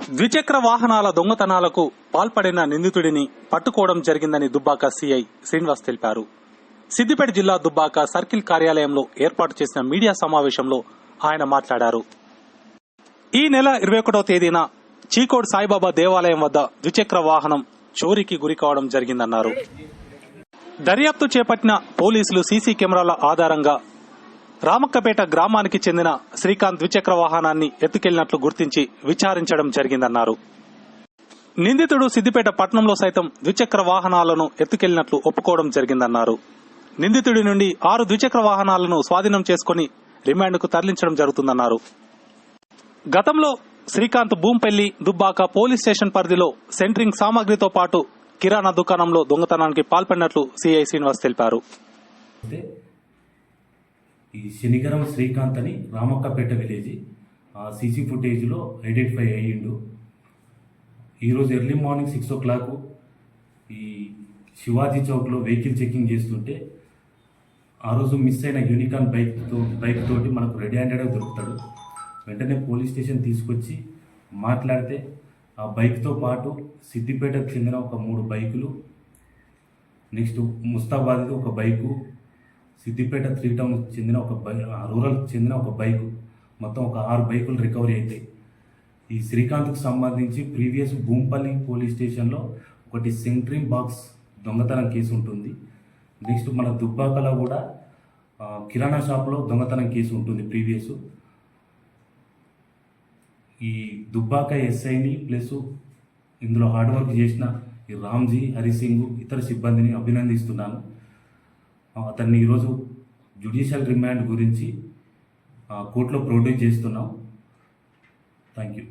ద్విచక్ర వాహనాల దొంగతనాలకు పాల్పడిన నిందితుడిని పట్టుకోవడం జరిగిందని దుబ్బాక సీఐ శ్రీనివాస్ తెలిపారు. సిద్దిపేట జిల్లా దుబ్బాక సర్కిల్ కార్యాలయంలో ఏర్పాటు చేసిన మీడియా సమావేశంలో ఆయన మాట్లాడారు. ఈ నెల ఇరవై ఒకటో తేదీన చీకోడ్ సాయిబాబా దేవాలయం వద్ద ద్విచక్ర వాహనం చోరీకి గురి కావడం జరిగిందన్నారు. దర్యాప్తు చేపట్టిన పోలీసులు సీసీ కెమెరాల ఆధారంగా రామక్కపేట గ్రామానికి చెందిన శ్రీకాంత్ ద్విచక్ర వాహనాన్ని ఎత్తుకెళ్ళినట్లు గుర్తించి విచారించడం జరిగిందన్నారు. నిందితుడు సిద్దిపేట పట్టణంలో సైతం ద్విచక్ర వాహనాలను ఎత్తుకెళ్ళినట్లు ఒప్పుకోవడం జరిగిందన్నారు. నిందితుడి నుండి ఆరు ద్విచక్ర వాహనాలను స్వాధీనం చేసుకుని రిమాండ్కు తరలించడం జరుగుతుందన్నారు. గతంలో శ్రీకాంత్ భూంపెల్లి దుబ్బాక పోలీస్ స్టేషన్ పరిధిలో సెంట్రింగ్ సామాగ్రితో పాటు కిరాణా దుకాణంలో దొంగతనానికి పాల్పడినట్లు సిఐ శ్రీనివాస్ తెలిపారు. ఈ శనిగరం శ్రీకాంత్ అని రామక్కపేట విలేజ్ ఆ సీసీ ఫుటేజ్లో ఐడెంటిఫై అయ్యిండు. ఈరోజు early morning six o'clock ఈ శివాజీ చౌక్లో వెహికల్ చెకింగ్ చేస్తుంటే ఆ రోజు మిస్ అయిన యూనికాన్ బైక్తో బైక్ తోటి మనకు రెడీ హ్యాండెడ్గా దొరుకుతాడు. వెంటనే పోలీస్ స్టేషన్ తీసుకొచ్చి మాట్లాడితే ఆ బైక్తో పాటు సిద్దిపేటకు చెందిన ఒక మూడు బైకులు నెక్స్ట్ ముస్తాబాద్ది ఒక బైకు సిద్దిపేట త్రీ టౌన్ చెందిన ఒక బై ఆ రూరల్ చెందిన ఒక బైకు. మొత్తం ఒక ఆరు బైకులు రికవరీ అవుతాయి ఈ శ్రీకాంత్కు సంబంధించి ప్రీవియస్ భూంపల్లి పోలీస్ స్టేషన్లో ఒకటి సెంట్రింగ్ బాక్స్ దొంగతనం కేసు ఉంటుంది. నెక్స్ట్ మన దుబ్బాకలో కూడా కిరాణా షాప్లో దొంగతనం కేసు ఉంటుంది ప్రీవియస్. ఈ దుబ్బాక ఎస్ఐని ప్లస్ ఇందులో హార్డ్ వర్క్ చేసిన ఈ రామ్జీ హరిసింగ్ ఇతర సిబ్బందిని అభినందిస్తున్నాను. అతన్ని ఈరోజు జ్యుడిషియల్ రిమాండ్ గురించి కోర్టులో ప్రొడ్యూస్ చేస్తున్నాం. Thank you